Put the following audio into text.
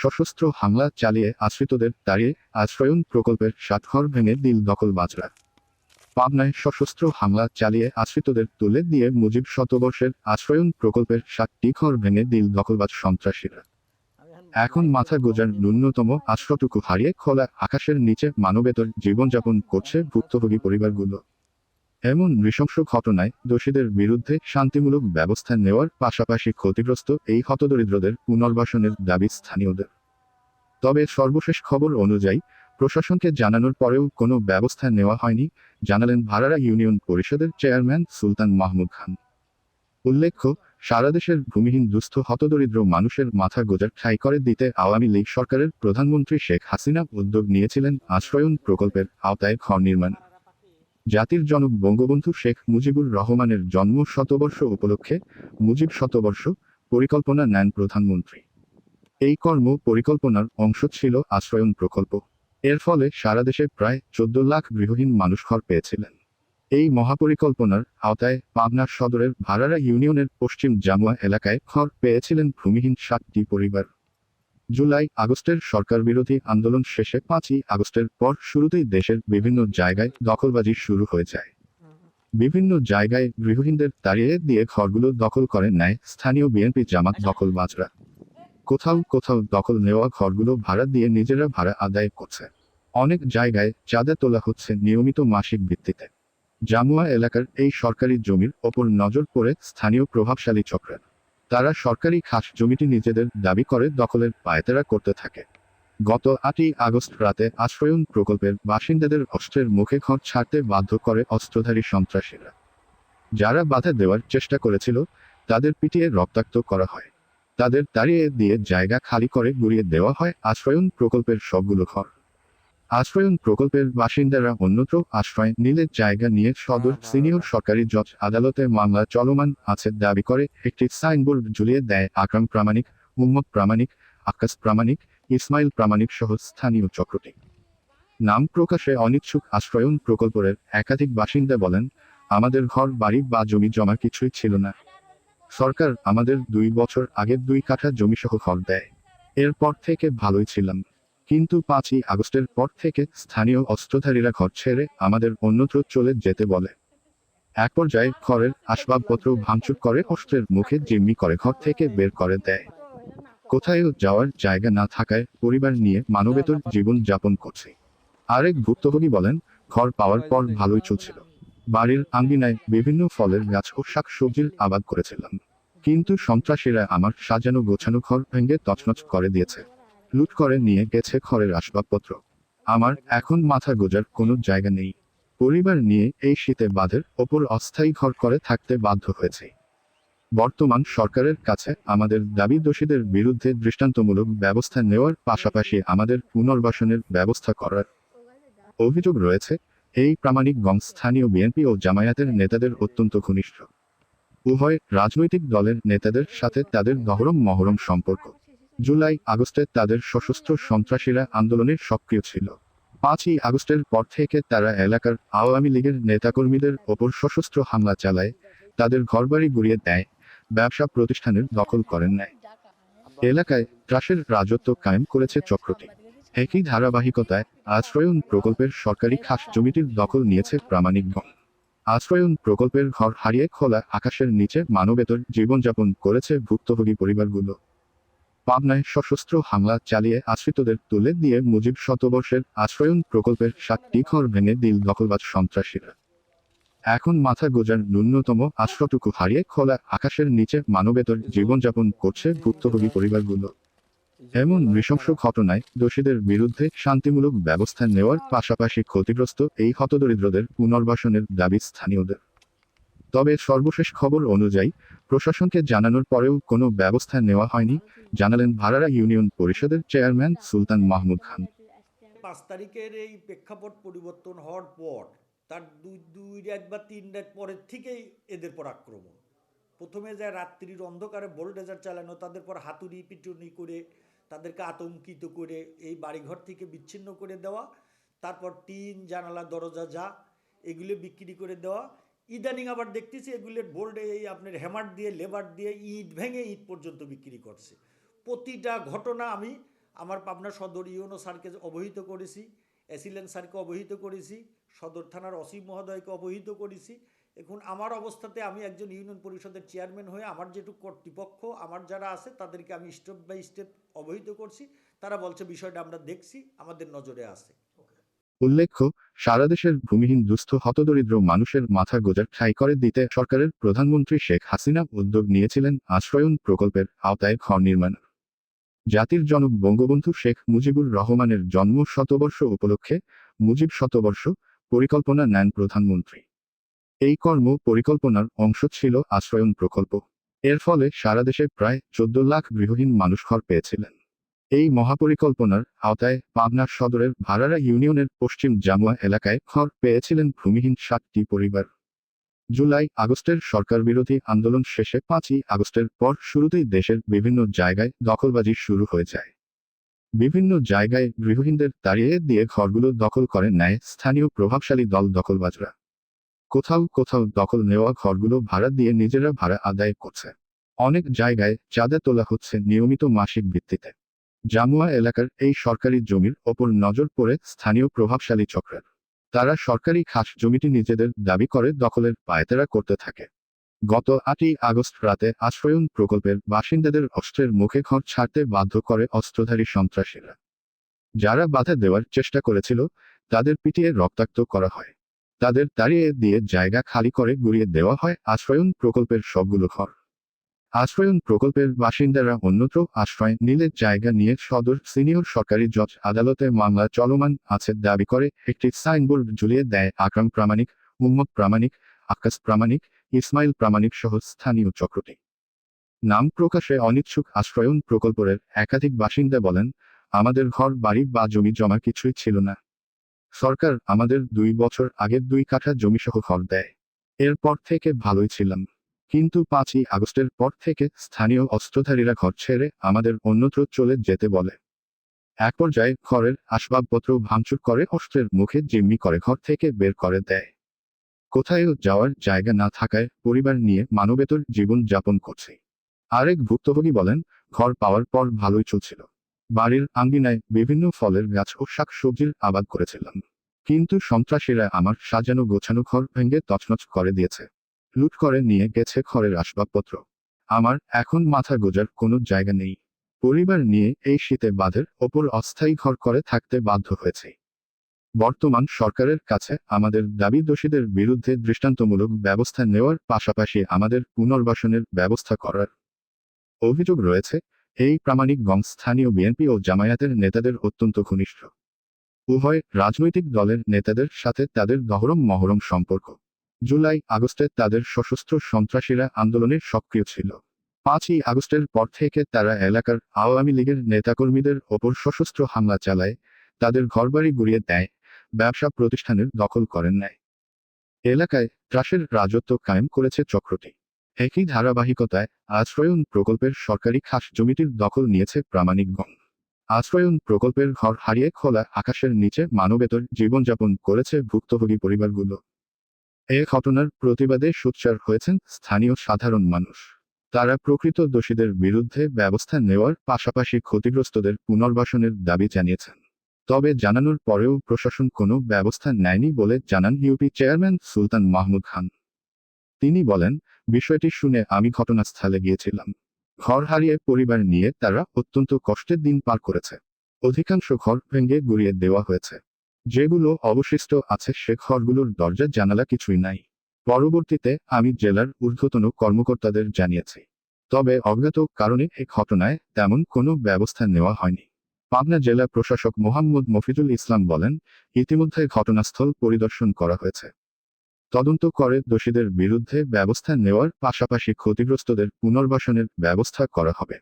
সশস্ত্র হামলা চালিয়ে আশ্রিতদের তাড়িয়ে আশ্রয়ন প্রকল্পের সাতঘর ভেঙে দিল দখলবাজরা। পাবনায় সশস্ত্র হামলা চালিয়ে আশ্রিতদের তুলে দিয়ে মুজিব শতবর্ষের আশ্রয়ন প্রকল্পের সাতটি ঘর ভেঙে দিল দখলবাজ সন্ত্রাসীরা। এখন মাথা গোজার ন্যূনতম আশ্রয়টুকু হারিয়ে খোলা আকাশের নিচে মানবেতর জীবনযাপন করছে ভুক্তভোগী পরিবারগুলো। এমন নৃশংস ঘটনায় দোষীদের বিরুদ্ধে শান্তিমূলক ব্যবস্থা নেওয়ার পাশাপাশি ক্ষতিগ্রস্ত এই হতদরিদ্রদের পুনর্বাসনের দাবি স্থানীয়দের। তবে সর্বশেষ খবর অনুযায়ী, প্রশাসনকে জানানোর পরেও কোনো ব্যবস্থা নেওয়া হয়নি, জানালেন ভাড়ারা ইউনিয়ন পরিষদের চেয়ারম্যান সুলতান মাহমুদ খান। উল্লেখ্য, সারা দেশের ভূমিহীন দুস্থ হতদরিদ্র মানুষের মাথা গোজার ঠাই করে দিতে আওয়ামী লীগ সরকারের প্রধানমন্ত্রী শেখ হাসিনা উদ্যোগ নিয়েছিলেন আশ্রয়ন প্রকল্পের আওতায় ঘর নির্মাণ। জাতির জনক বঙ্গবন্ধু শেখ মুজিবুর রহমানের জন্ম শতবর্ষ উপলক্ষে মুজিব শতবর্ষ পরিকল্পনা নেন প্রধানমন্ত্রী। এই কর্ম পরিকল্পনার অংশ ছিল আশ্রয়ন প্রকল্প। এর ফলে সারা দেশে প্রায় চোদ্দ লাখ গৃহহীন মানুষ ঘর পেয়েছিলেন। এই মহাপরিকল্পনার আওতায় পাবনা সদরের ভাড়ারা ইউনিয়নের পশ্চিম জামুয়া এলাকায় ঘর পেয়েছিলেন ভূমিহীন সাতটি পরিবার। জুলাই আগস্টের সরকার বিরোধী আন্দোলন শেষে পাঁচই আগস্টের পর শুরুতেই দেশের বিভিন্ন জায়গায় দখলবাজি শুরু হয়ে যায়। বিভিন্ন জায়গায় গৃহহীনদের তাড়িয়ে দিয়ে ঘরগুলো দখল করে নেয় স্থানীয় বিএনপি জামাত দখলবাজরা। কোথাও কোথাও দখল নেওয়া ঘরগুলো ভাড়া দিয়ে নিজেরা ভাড়া আদায় করছে। অনেক জায়গায় চাঁদা তোলা হচ্ছে নিয়মিত মাসিক ভিত্তিতে। জামুয়া এলাকার এই সরকারি জমির ওপর নজর পড়ে স্থানীয় প্রভাবশালী চক্রের তারা সরকারি খাস জমিটি নিজেদের দাবি করে দখলের পায়তারা করতে থাকে। গত আটই আগস্ট রাতে আশ্রয়ন প্রকল্পের বাসিন্দাদের অস্ত্রের মুখে ঘর ছাড়তে বাধ্য করে অস্ত্রধারী সন্ত্রাসীরা। যারা বাধা দেওয়ার চেষ্টা করেছিল, তাদের পিটিয়ে রক্তাক্ত করা হয়। তাদের তাড়িয়ে দিয়ে জায়গা খালি করে গুড়িয়ে দেওয়া হয় আশ্রয়ন প্রকল্পের সবগুলো ঘর। আশ্রয়ন প্রকল্পের বাসিন্দারা অন্যত্র আশ্রয় নিলে জায়গা নিয়ে সদর সিনিয়র সরকারি জজ আদালতে মামলা চলমান আছে দাবি করে একটি সাইনবোর্ড ঝুলিয়ে দেয় আকরাম প্রামাণিক মুহম্মদ প্রামাণিক আকাশ প্রামাণিক ইসমাইল প্রামাণিক সহ স্থানীয় চক্রটি। নাম প্রকাশে অনিচ্ছুক আশ্রয়ন প্রকল্পের একাধিক বাসিন্দা বলেন আমাদের ঘর বাড়ি বা জমি জমা কিছুই ছিল না। সরকার আমাদের দুই বছর আগে দুই কাঠা জমি সহ ঘর দেয়। এরপর থেকে ভালোই ছিলাম। কিন্তু পাঁচই আগস্টের পর থেকে স্থানীয় অস্ত্রধারীরা ঘর ছেড়ে আমাদের অন্যত্র চলে যেতে বলে। এক পর্যায়ে ঘরের আসবাবপত্র ভাঙচুর করে অস্ত্রের মুখে জিম্মি করে ঘর থেকে বের করে দেয়। কোথায়ও যাওয়ার জায়গা না থাকায় পরিবার নিয়ে মানবেতর জীবন যাপন করছে। আরেক ভুক্তভোগী বলেন, ঘর পাওয়ার পর ভালোই চলছিল। বাড়ির আঙ্গিনায় বিভিন্ন ফলের গাছ ও শাক সবজির আবাদ করেছিলাম। কিন্তু সন্ত্রাসীরা আমার সাজানো গোছানো ঘর ভেঙে তছনছ করে দিয়েছে। লুট করে নিয়ে গেছে ঘরের আসবাবপত্র। আমার এখন মাথা গোজার কোনো জায়গা নেই। পরিবার নিয়ে এই শীতে বাঁধের ওপর অস্থায়ী ঘর করে থাকতে বাধ্য হয়েছে। বর্তমান সরকারের কাছে আমাদের দাবি দোষীদের বিরুদ্ধে দৃষ্টান্তমূলক ব্যবস্থা নেওয়ার পাশাপাশি আমাদের পুনর্বাসনের ব্যবস্থা করার অভিযোগ রয়েছে। এই প্রামাণিকগঞ্জ স্থানীয় বিএনপি ও জামায়াতের নেতাদের অত্যন্ত ঘনিষ্ঠ। উভয় রাজনৈতিক দলের নেতাদের সাথে তাদের গহরম মহরম সম্পর্ক। জুলাই আগস্টে তাদের সশস্ত্র সন্ত্রাসীরা আন্দোলনে সক্রিয় ছিল। পাঁচই আগস্টের পর থেকে তারা এলাকার আওয়ামী লীগের নেতাকর্মীদের ওপর সশস্ত্র হামলা চালায়, তাদের ঘরবাড়ি গুড়িয়ে দেয়, ব্যবসা প্রতিষ্ঠানের দখল করেন নেয়। এলাকায় ত্রাসের রাজত্ব কায়েম করেছে চক্রটি। একই ধারাবাহিকতায় আশ্রয়ন প্রকল্পের সরকারি খাস জমিটির দখল নিয়েছে প্রামাণিকগণ আশ্রয়ন প্রকল্পের ঘর হারিয়ে খোলা আকাশের নিচে মানবেতর জীবনযাপন করেছে ভুক্তভোগী পরিবারগুলো। পাবনায় সশস্ত্র হামলা চালিয়ে আশ্রিতদের তুলে দিয়ে মুজিব শতবর্ষের আশ্রয়ন প্রকল্পের সাতটি ঘর ভেঙে দিল দখলবাজ সন্ত্রাসীরা। এখন মাথা গোজার ন্যূনতম আশ্রয়টুকু হারিয়ে খোলা আকাশের নিচে মানবেতর জীবনযাপন করছে ভুক্তভোগী পরিবারগুলো। এমন নৃশংস ঘটনায় দোষীদের বিরুদ্ধে শান্তিমূলক ব্যবস্থা নেওয়ার পাশাপাশি ক্ষতিগ্রস্ত এই হতদরিদ্রদের পুনর্বাসনের দাবি স্থানীয়দের। তবে সর্বশেষ খবর অনুযায়ী, প্রশাসনকে জানানোর পরেও কোনো ব্যবস্থা নেওয়া হয়নি, জানালেন ভাড়ারা ইউনিয়ন পরিষদের চেয়ারম্যান সুলতান মাহমুদ খান। পাঁচ তারিখের এই প্রেক্ষাপট পরিবর্তন হওয়ার পর, তার দুই দুই রাত বা তিন রাত পরের থেকেই এদের পর আক্রমণ। প্রথমে যায় রাত্রির অন্ধকারে বোল্ডেজার চালানো, তাদের পর হাতুড়ি পিটুনি করে, তাদেরকে আতঙ্কিত করে, এই বাড়িঘর থেকে বিচ্ছিন্ন করে দেওয়া, তারপর টিন, জানালা, দরজা যা এগুলো বিক্রি করে দেওয়া ইদানিং আবার দেখতেছি এগুলোর বোল্ডে এই আপনার হ্যামার দিয়ে, লেবার দিয়ে ইট ভেঙে ইট পর্যন্ত বিক্রি করছে। প্রতিটা ঘটনা আমি আমার পাবনা সদর ইউনো স্যারকে অবহিত করেছি অ্যাসিলেন্ট স্যারকে অবহিত করেছি, সদর থানার অসীম মহোদয়কে অবহিত করেছি। এখন আমার অবস্থাতে আমি একজন ইউনিয়ন পরিষদের চেয়ারম্যান হয়ে আমার যেটুকু কর্তৃপক্ষ, আমার যারা আছে তাদেরকে আমি স্টেপ বাই স্টেপ অবহিত করছি। তারা বলছে বিষয়টা আমরা দেখছি, আমাদের নজরে আছে। উল্লেখ্য, সারা দেশের ভূমিহীন দুস্থ হতদরিদ্র মানুষের মাথা গোজার ঠাই করে দিতে সরকারের প্রধানমন্ত্রী শেখ হাসিনা উদ্যোগ নিয়েছিলেন আশ্রয়ন প্রকল্পের আওতায় ঘর নির্মাণ। জাতির জনক বঙ্গবন্ধু শেখ মুজিবুর রহমানের জন্ম শতবর্ষ উপলক্ষে মুজিব শতবর্ষ পরিকল্পনা নেন প্রধানমন্ত্রী। এই কর্ম পরিকল্পনার অংশ ছিল আশ্রয়ন প্রকল্প। এর ফলে সারা দেশে প্রায় চোদ্দ লাখ গৃহহীন মানুষ ঘর পেয়েছিলেন। এই মহাপরিকল্পনার আওতায় পাবনা সদরের ভাড়ারা ইউনিয়নের পশ্চিম জামুয়া এলাকায় ঘর পেয়েছিলেন ভূমিহীন সাতটি পরিবার। জুলাই আগস্টের সরকার বিরোধী আন্দোলন শেষে পাঁচই আগস্টের পর শুরুতেই দেশের বিভিন্ন জায়গায় দখলবাজি শুরু হয়ে যায়। বিভিন্ন জায়গায় গৃহহীনদের তাড়িয়ে দিয়ে ঘরগুলো দখল করে নেয় স্থানীয় প্রভাবশালী দল দখলবাজরা। কোথাও কোথাও দখল নেওয়া ঘরগুলো ভাড়া দিয়ে নিজেরা ভাড়া আদায় করছে। অনেক জায়গায় চাঁদা তোলা হচ্ছে নিয়মিত মাসিক ভিত্তিতে। জামুয়া এলাকার এই সরকারি জমির ওপর নজর পড়ে স্থানীয় প্রভাবশালী চক্রের তারা সরকারি খাস জমিটি নিজেদের দাবি করে দখলের পায়তারা করতে থাকে। গত আটই আগস্ট রাতে আশ্রয়ন প্রকল্পের বাসিন্দাদের অস্ত্রের মুখে ঘর ছাড়তে বাধ্য করে অস্ত্রধারী সন্ত্রাসীরা। যারা বাধা দেওয়ার চেষ্টা করেছিল, তাদের পিটিয়ে রক্তাক্ত করা হয়। তাদের তাড়িয়ে দিয়ে জায়গা খালি করে গুড়িয়ে দেওয়া হয় আশ্রয়ন প্রকল্পের সবগুলো ঘর। আশ্রয়ন প্রকল্পের বাসিন্দারা অন্যত্র আশ্রয় নিলে জায়গা নিয়ে সদর সিনিয়র সরকারি জজ আদালতে মামলা চলমান আছে দাবি করে একটি সাইনবোর্ড ঝুলিয়ে দেয় আকরাম প্রামাণিক মুহম্মদ প্রামাণিক, আকাশ প্রামাণিক, ইসমাইল প্রামাণিক সহ স্থানীয় চক্রটি। নাম প্রকাশে অনিচ্ছুক আশ্রয়ন প্রকল্পের একাধিক বাসিন্দা বলেন, আমাদের ঘর, বাড়ি বা জমি জমা কিছুই ছিল না। সরকার আমাদের দুই বছর আগে দুই কাঠা জমিসহ ঘর দেয়। এরপর থেকে ভালোই ছিলাম। কিন্তু পাঁচই আগস্টের পর থেকে স্থানীয় অস্ত্রধারীরা ঘর ছেড়ে আমাদের অন্যত্র চলে যেতে বলে। এক পর্যায়ে ঘরের আসবাবপত্র ভাঙচুর করে অস্ত্রের মুখে জিম্মি করে ঘর থেকে বের করে দেয়। কোথায়ও যাওয়ার জায়গা না থাকায় পরিবার নিয়ে মানবেতর জীবন যাপন করছি। আরেক ভুক্তভোগী বলেন, ঘর পাওয়ার পর ভালোই চলছিল। বাড়ির আঙ্গিনায় বিভিন্ন ফলের গাছ ও শাক সবজির আবাদ করেছিলাম। কিন্তু সন্ত্রাসীরা আমার সাজানো গোছানো ঘর ভেঙে তছনছ করে দিয়েছে। লুট করে নিয়ে গেছে ঘরের আসবাবপত্র। আমার এখন মাথা গোজার কোনো জায়গা নেই। পরিবার নিয়ে এই শীতে বাঁধের ওপর অস্থায়ী ঘর করে থাকতে বাধ্য হয়েছে। বর্তমান সরকারের কাছে আমাদের দাবি দোষীদের বিরুদ্ধে দৃষ্টান্তমূলক ব্যবস্থা নেওয়ার পাশাপাশি আমাদের পুনর্বাসনের ব্যবস্থা করার অভিযোগ রয়েছে। এই প্রামাণিক প্রামাণিকগঞ্জ স্থানীয় বিএনপি ও জামায়াতের নেতাদের অত্যন্ত ঘনিষ্ঠ। উভয় রাজনৈতিক দলের নেতাদের সাথে তাদের দহরম মহরম সম্পর্ক। জুলাই আগস্টে তাদের সশস্ত্র সন্ত্রাসীরা আন্দোলনে সক্রিয় ছিল। পাঁচই আগস্টের পর থেকে তারা এলাকার আওয়ামী লীগের নেতাকর্মীদের ওপর সশস্ত্র হামলা চালায়, তাদের ঘরবাড়ি গুড়িয়ে দেয়, ব্যবসা প্রতিষ্ঠানের দখল করেন নেয়। এলাকায় ত্রাসের রাজত্ব কায়েম করেছে চক্রটি। একই ধারাবাহিকতায় আশ্রয়ন প্রকল্পের সরকারি খাস জমিটির দখল নিয়েছে প্রামাণিকগণ আশ্রয়ন প্রকল্পের ঘর হারিয়ে খোলা আকাশের নিচে মানবেতর জীবনযাপন করেছে ভুক্তভোগী পরিবারগুলো। এ ঘটনার প্রতিবাদে সোচ্চার হয়েছেন স্থানীয় সাধারণ মানুষ। তারা প্রকৃত দোষীদের বিরুদ্ধে ব্যবস্থা নেওয়ার পাশাপাশি ক্ষতিগ্রস্তদের পুনর্বাসনের দাবি জানিয়েছেন। তবে জানানোর পরেও প্রশাসন কোনো ব্যবস্থা নেয়নি বলে জানান ইউপি চেয়ারম্যান সুলতান মাহমুদ খান। তিনি বলেন, বিষয়টি শুনে আমি ঘটনাস্থলে গিয়েছিলাম। ঘর হারিয়ে পরিবার নিয়ে তারা অত্যন্ত কষ্টের দিন পার করেছে। অধিকাংশ ঘর ভেঙে গুড়িয়ে দেওয়া হয়েছে। যেগুলো অবশিষ্ট আছে সে ঘরগুলোর দরজা, জানালা কিছুই নাই। পরবর্তীতে আমি জেলার ঊর্ধ্বতন কর্মকর্তাদের জানিয়েছি। তবে অজ্ঞাত কারণে এ ঘটনায় তেমন কোনো ব্যবস্থা নেওয়া হয়নি। পাবনা জেলা প্রশাসক মোহাম্মদ মফিজুল ইসলাম বলেন, ইতিমধ্যে ঘটনাস্থল পরিদর্শন করা হয়েছে। তদন্ত করে দোষীদের বিরুদ্ধে ব্যবস্থা নেওয়ার পাশাপাশি ক্ষতিগ্রস্তদের পুনর্বাসনের ব্যবস্থা করা হবে।